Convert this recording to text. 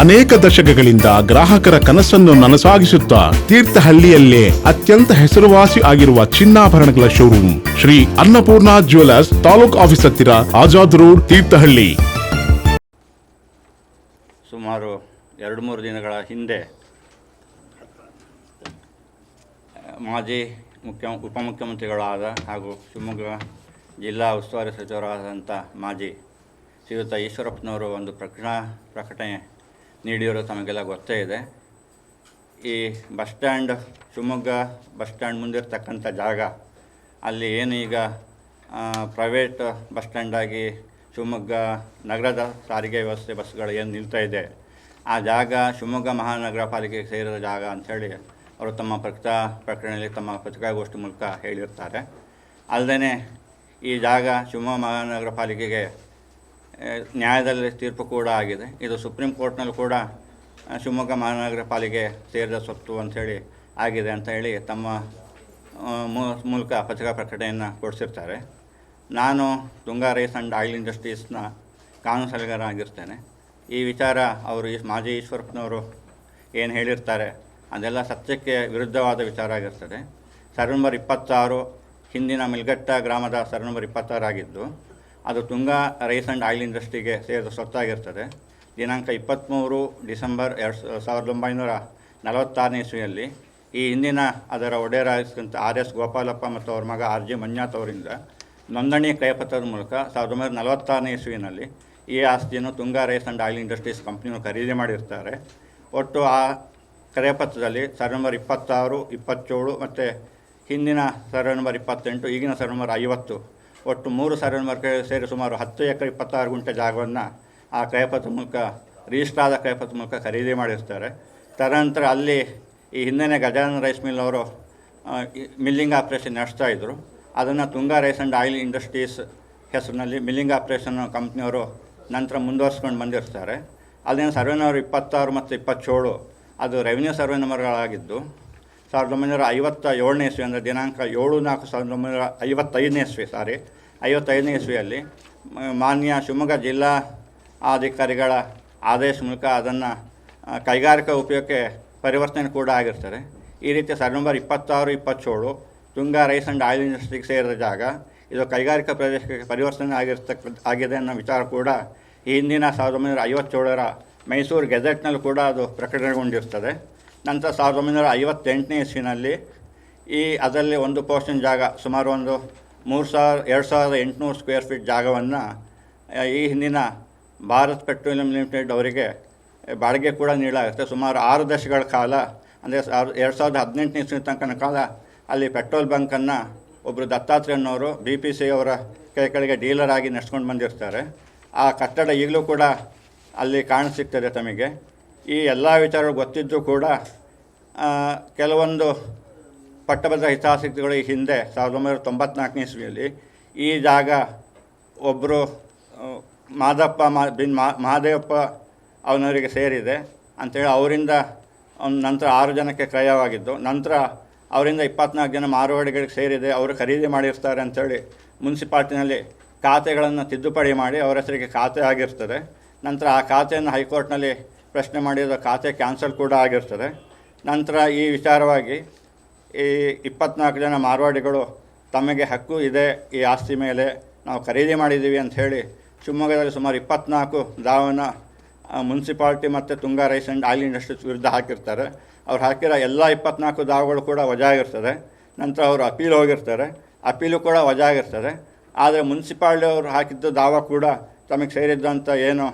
ಅನೇಕ ದಶಕಗಳಿಂದ ಗ್ರಾಹಕರ ಕನಸನ್ನು ನನಸಾಗಿಸುತ್ತಾ ತೀರ್ಥಹಳ್ಳಿಯಲ್ಲೇ ಅತ್ಯಂತ ಹೆಸರುವಾಸಿ ಆಗಿರುವ ಚಿನ್ನಾಭರಣಗಳ showroom Shri Annapurna jewellers taluk office ಹತ್ತಿರ ಆಜಾದ್ ರೋಡ್, ತೀರ್ಥಹಳ್ಳಿ. ಸುಮಾರು ಎರಡು ಮೂರು ದಿನಗಳ ಹಿಂದೆ, ಮಾಜಿ ಮುಖ್ಯ ಉಪಮುಖ್ಯಮಂತ್ರಿಗಳಾದ ಹಾಗೂ ಶಿವಮೊಗ್ಗ ಜಿಲ್ಲಾ ಉಸ್ತುವಾರಿ ಸಚಿವರಾದಂಥ ಮಾಜಿ ಶ್ರೀಯುತ ಈಶ್ವರಪ್ಪನವರು ಒಂದು ಪ್ರಕಟಣಾ, ಪ್ರಕಟಣೆ ನೀಡಿರೋ ತಮಗೆಲ್ಲ ಗೊತ್ತೇ ಇದೆ. ಈ bus stand, Shivamogga bus stand ಮುಂದಿರ್ತಕ್ಕಂಥ ಜಾಗ, ಅಲ್ಲಿ ಏನು ಈಗ ಪ್ರೈವೇಟ್ ಬಸ್ ಸ್ಟ್ಯಾಂಡಾಗಿ ಶಿವಮೊಗ್ಗ ನಗರದ ಸಾರಿಗೆ ವ್ಯವಸ್ಥೆ ಬಸ್ಗಳು ಏನು ನಿಲ್ತಾ ಇದೆ, ಆ ಜಾಗ ಶಿವಮೊಗ್ಗ ಮಹಾನಗರ ಪಾಲಿಕೆಗೆ ಸೇರಿದ ಜಾಗ ಅಂಥೇಳಿ ಅವರು ತಮ್ಮ ಪ್ರಕೃತ ಪ್ರಕಟಣೆಯಲ್ಲಿ ತಮ್ಮ ಪತ್ರಿಕಾಗೋಷ್ಠಿ ಮೂಲಕ ಹೇಳಿರ್ತಾರೆ. ಅಲ್ಲದೇ ಈ ಜಾಗ ಶಿವಮೊಗ್ಗ ಮಹಾನಗರ ಪಾಲಿಕೆಗೆ ನ್ಯಾಯದಲ್ಲಿ ತೀರ್ಪು ಕೂಡ ಆಗಿದೆ. ಇದು ಸುಪ್ರೀಂ ಕೋರ್ಟ್ನಲ್ಲೂ ಕೂಡ ಶಿವಮೊಗ್ಗ ಮಹಾನಗರ ಪಾಲಿಕೆ ಸೇರಿದ ಸ್ವತ್ತು ಅಂಥೇಳಿ ಆಗಿದೆ ಅಂತ ಹೇಳಿ ತಮ್ಮ ಮೂಲಕ ಪತ್ರಿಕಾ ಪ್ರಕಟಣೆಯನ್ನು ಕೊಡಿಸಿರ್ತಾರೆ. ನಾನು ತುಂಗಾ ರೈಸ್ ಆ್ಯಂಡ್ ಆಯಿಲ್ ಇಂಡಸ್ಟ್ರೀಸ್ನ ಕಾನೂನು ಸಲಹೆಗಾರ ಆಗಿರ್ತೇನೆ ಈ ವಿಚಾರ ಅವರು ಈ ಮಾಜಿ ಈಶ್ವರಪ್ಪನವರು ಏನು ಹೇಳಿರ್ತಾರೆ ಅದೆಲ್ಲ ಸತ್ಯಕ್ಕೆ ವಿರುದ್ಧವಾದ ವಿಚಾರ ಆಗಿರ್ತದೆ. ಸರ್ ನಂಬರ್ ಇಪ್ಪತ್ತಾರು, ಹಿಂದಿನ ಮಿಲ್ಗಟ್ಟ ಗ್ರಾಮದ ಸರ್ ನಂಬರ್ ಇಪ್ಪತ್ತಾರು ಆಗಿದ್ದು ಅದು ತುಂಗಾ ರೈಸ್ ಆ್ಯಂಡ್ ಆಯಿಲ್ ಇಂಡಸ್ಟ್ರಿಗೆ ಸೇರಿದ ಸ್ವತ್ತಾಗಿರ್ತದೆ. ದಿನಾಂಕ ಇಪ್ಪತ್ತ್ಮೂರು ಡಿಸೆಂಬರ್ ಎರಡು ಸಾವಿರದ ಒಂಬೈನೂರ ನಲವತ್ತಾರನೇ ಇಸ್ವಿಯಲ್ಲಿ ಈ ಹಿಂದಿನ ಅದರ ಒಡೆಯರಾಗಿರ್ತಕ್ಕಂಥ ಆರ್ ಎಸ್ ಗೋಪಾಲಪ್ಪ ಮತ್ತು ಅವರ ಮಗ ಆರ್ ಜಿ ಮಂಜಾತ್ ಅವರಿಂದ ನೋಂದಣಿ ಕ್ರಯಪತ್ರದ ಮೂಲಕ ಸಾವಿರದ ಒಂಬೈನೂರ ನಲವತ್ತಾರನೇ ಇಸ್ವಿನಲ್ಲಿ ಈ ಆಸ್ತಿಯನ್ನು Tunga rice and oil industries ಕಂಪ್ನಿಯನ್ನು ಖರೀದಿ ಮಾಡಿರ್ತಾರೆ. ಒಟ್ಟು ಆ ಕ್ರಯಪತ್ರದಲ್ಲಿ ಸರ್ವೆ ನಂಬರ್ ಇಪ್ಪತ್ತಾರು, ಇಪ್ಪತ್ತೇಳು ಮತ್ತು ಹಿಂದಿನ ಸರ್ವೆ ನಂಬರ್ ಇಪ್ಪತ್ತೆಂಟು, ಈಗಿನ ಸರ್ವೆ ನಂಬರ್ ಐವತ್ತು ಒಟ್ಟು ಮೂರು ಸಾವಿರ ನಂಬರ್ ಸೇರಿ ಸುಮಾರು ಹತ್ತು ಎಕರೆ ಇಪ್ಪತ್ತಾರು ಗುಂಟೆ ಜಾಗವನ್ನು ಆ ಕ್ರಯಪತ್ರ ಮೂಲಕ ರಿಜಿಸ್ಟರ್ ಆದ ಕ್ರಯಪತ್ರ ಮೂಲಕ ಖರೀದಿ ಮಾಡಿರ್ತಾರೆ. ತದನಂತರ ಅಲ್ಲಿ ಈ ಹಿಂದೆ ಗಜಾನನ ರೈಸ್ ಮಿಲ್ ಅವರು ಮಿಲ್ಲಿಂಗ್ ಆಪ್ರೇಷನ್ ನಡೆಸ್ತಾ ಇದ್ದರು ಅದನ್ನು Tunga rice and oil industries ಹೆಸರಿನಲ್ಲಿ ಮಿಲ್ಲಿಂಗ್ ಆಪ್ರೇಷನ್ ಕಂಪ್ನಿಯವರು ನಂತರ ಮುಂದುವರ್ಸ್ಕೊಂಡು ಬಂದಿರ್ತಾರೆ. ಅಲ್ಲಿನ ಸರ್ವೆ ನಂಬರ್ ಇಪ್ಪತ್ತಾರು ಮತ್ತು ಇಪ್ಪತ್ತೇಳು, ಅದು ರೆವಿನ್ಯೂ ಸರ್ವೆ ನಂಬರ್ಗಳಾಗಿದ್ದು ಸಾವಿರದ ಒಂಬೈನೂರ ಐವತ್ತ ಏಳನೇ ಇಸ್ವಿ ಅಂದರೆ ದಿನಾಂಕ ಏಳು ನಾಲ್ಕು ಸಾವಿರದ ಒಂಬೈನೂರ ಐವತ್ತೈದನೇ ಇಸ್ವಿ, ಸಾರಿ. ಐವತ್ತೈದನೇ ಇಸ್ವಿಯಲ್ಲಿ ಮಾನ್ಯ ಶಿವಮೊಗ್ಗ ಜಿಲ್ಲಾ ಅಧಿಕಾರಿಗಳ ಆದೇಶ ಮೂಲಕ ಅದನ್ನು ಕೈಗಾರಿಕಾ ಉಪಯೋಗಕ್ಕೆ ಪರಿವರ್ತನೆ ಕೂಡ ಆಗಿರ್ತಾರೆ ಈ ರೀತಿ ಸಾವಿರದ ನಂಬರ್ ಇಪ್ಪತ್ತಾರು, ಇಪ್ಪತ್ತೇಳು ತುಂಗಾ ರೈಸ್ ಆ್ಯಂಡ್ ಆಯಿಲ್ ಇಂಡಸ್ಟ್ರಿಗೆ ಸೇರಿದ ಜಾಗ, ಇದು ಕೈಗಾರಿಕಾ ಪ್ರದೇಶಕ್ಕೆ ಪರಿವರ್ತನೆ ಆಗಿರ್ತಕ್ಕ, ಆಗಿದೆ ಅನ್ನೋ ವಿಚಾರ ಕೂಡ ಈ ಹಿಂದಿನ ಸಾವಿರದ ಒಂಬೈನೂರ ಐವತ್ತೇಳರ ಮೈಸೂರು ಗೆಜೆಟ್ನಲ್ಲಿ ಕೂಡ ಅದು ಪ್ರಕಟಣೆಗೊಂಡಿರ್ತದೆ ನಂತರ ಸಾವಿರದ ಒಂಬೈನೂರ ಐವತ್ತೆಂಟನೇ ಇಸ್ವಿನಲ್ಲಿ ಈ ಅದರಲ್ಲಿ ಒಂದು ಪೋರ್ಷನ್ ಜಾಗ, ಸುಮಾರು ಒಂದು ಮೂರು ಸಾವಿರ, ಎರಡು ಸಾವಿರದ ಎಂಟುನೂರು ಸ್ಕ್ವೇರ್ ಫೀಟ್ ಜಾಗವನ್ನು ಈ ಹಿಂದಿನ ಭಾರತ್ ಪೆಟ್ರೋಲಿಯಂ ಲಿಮಿಟೆಡ್ ಅವರಿಗೆ ಬಾಡಿಗೆ ಕೂಡ ನೀಡಲಾಗುತ್ತೆ. ಸುಮಾರು ಆರು ದಶಕಗಳ ಕಾಲ, ಅಂದರೆ ಎರಡು ಸಾವಿರದ ಹದಿನೆಂಟನೇ ಇಸ್ವಿ ತನಕನ ಕಾಲ ಅಲ್ಲಿ ಪೆಟ್ರೋಲ್ ಬಂಕನ್ನು ಒಬ್ಬರು ದತ್ತಾತ್ರೇಯನವರು ಬಿ ಪಿ ಸಿ ಅವರ ಕೈ ಕಡೆಗೆ ಡೀಲರ್ ಆಗಿ ನಡೆಸ್ಕೊಂಡು ಬಂದಿರ್ತಾರೆ. ಆ ಕಟ್ಟಡ ಈಗಲೂ ಕೂಡ ಅಲ್ಲಿ ಕಾಣಸಿಗ್ತದೆ ತಮಗೆ. ಈ ಎಲ್ಲ ವಿಚಾರಗಳು ಗೊತ್ತಿದ್ದು ಕೂಡ ಕೆಲವೊಂದು ಪಟ್ಟಭದ್ರ ಹಿತಾಸಕ್ತಿಗಳು ಈ ಹಿಂದೆ ಸಾವಿರದ ಒಂಬೈನೂರ ತೊಂಬತ್ನಾಲ್ಕನೇ ಇಸ್ವಿಯಲ್ಲಿ ಈ ಜಾಗ ಒಬ್ಬರು ಮಾದಪ್ಪ ಮಾ, ಬಿನ್ ಮಹಾದೇವಪ್ಪ ಅವನವರಿಗೆ ಸೇರಿದೆ ಅಂಥೇಳಿ ಅವರಿಂದ ನಂತರ ಆರು ಜನಕ್ಕೆ ಕ್ರಯವಾಗಿದ್ದು, ನಂತರ ಅವರಿಂದ ಇಪ್ಪತ್ನಾಲ್ಕು ಜನ ಮಾರುವಾಡಿಗಳಿಗೆ ಸೇರಿದೆ, ಅವರು ಖರೀದಿ ಮಾಡಿರ್ತಾರೆ ಅಂಥೇಳಿ ಮುನ್ಸಿಪಾಲ್ಟಿನಲ್ಲಿ ಖಾತೆಗಳನ್ನು ತಿದ್ದುಪಡಿ ಮಾಡಿ ಅವರ ಹೆಸರಿಗೆ ಖಾತೆ ಆಗಿರ್ತದೆ. ನಂತರ ಆ ಖಾತೆಯನ್ನು ಹೈಕೋರ್ಟ್ನಲ್ಲಿ ಪ್ರಶ್ನೆ ಮಾಡಿದ ಖಾತೆ ಕ್ಯಾನ್ಸಲ್ ಕೂಡ ಆಗಿರ್ತದೆ. ನಂತರ ಈ ವಿಚಾರವಾಗಿ ಈ ಇಪ್ಪತ್ನಾಲ್ಕು ಜನ ಮಾರ್ವಾಡಿಗಳು ತಮಗೆ ಹಕ್ಕು ಇದೆ, ಈ ಆಸ್ತಿ ಮೇಲೆ ನಾವು ಖರೀದಿ ಮಾಡಿದ್ದೀವಿ ಅಂತ ಹೇಳಿ ಶಿವಮೊಗ್ಗದಲ್ಲಿ ಸುಮಾರು ಇಪ್ಪತ್ನಾಲ್ಕು ದಾವನ ಮುನ್ಸಿಪಾಲ್ಟಿ ಮತ್ತು Tunga rice and oil industries ವಿರುದ್ಧ ಹಾಕಿರ್ತಾರೆ. ಅವ್ರು ಹಾಕಿರೋ ಎಲ್ಲ ಇಪ್ಪತ್ನಾಲ್ಕು ದಾವಗಳು ಕೂಡ ವಜಾ ಆಗಿರ್ತದೆ ನಂತರ ಅವರು ಅಪೀಲ್ ಹೋಗಿರ್ತಾರೆ. ಅಪೀಲು ಕೂಡ ವಜಾ ಆಗಿರ್ತದೆ ಆದರೆ ಮುನ್ಸಿಪಾಲ್ಟಿ ಅವರು ಹಾಕಿದ್ದ ದಾವ ಕೂಡ ತಮಗೆ ಸೇರಿದ್ದಂಥ ಏನು